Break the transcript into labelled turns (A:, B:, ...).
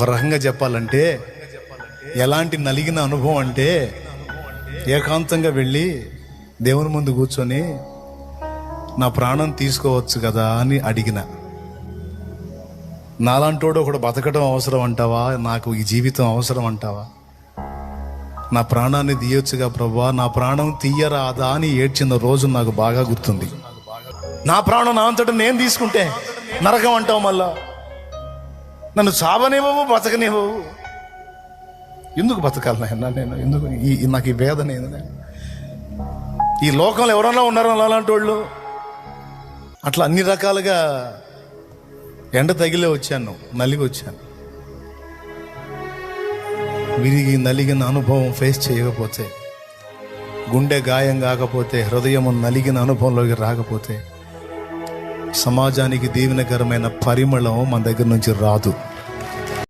A: పరంగా చెప్పాలంటే ఎలాంటి నలిగిన అనుభవం అంటే ఏకాంతంగా వెళ్ళి దేవుని ముందు కూర్చొని నా ప్రాణం తీసుకోవచ్చు కదా అని అడిగిన. నాలాంటోడు ఒకడు బతకడం అవసరం అంటావా? నాకు ఈ జీవితం అవసరం అంటావా? నా ప్రాణాన్ని తీయొచ్చుగా ప్రభా నా ప్రాణం తీయరాదా అని ఏడ్చిన రోజు నాకు బాగా గుర్తుంది. నా ప్రాణం నా అంతటా నేను తీసుకుంటే నరకం అంటావు మళ్ళా? నన్ను చావనివ్వవు బతకనివ్వవు. ఎందుకు బతకాలి నాయన నేను? ఎందుకు? ఈ నాకు ఈ వేదన ఏంది ఈ లోకంలో ఎవరన్నా ఉన్నారో అలాంటి వాళ్ళు? అట్లా అన్ని రకాలుగా ఎండ తగిలే వచ్చాను నలిగి వచ్చాను. విరిగి నలిగిన అనుభవం ఫేస్ చేయకపోతే గుండె గాయం కాకపోతే హృదయం నలిగిన అనుభవంలోకి రాకపోతే సమాజానికి దీవెనకరమైన పరిమళం మన దగ్గర నుంచి రాదు.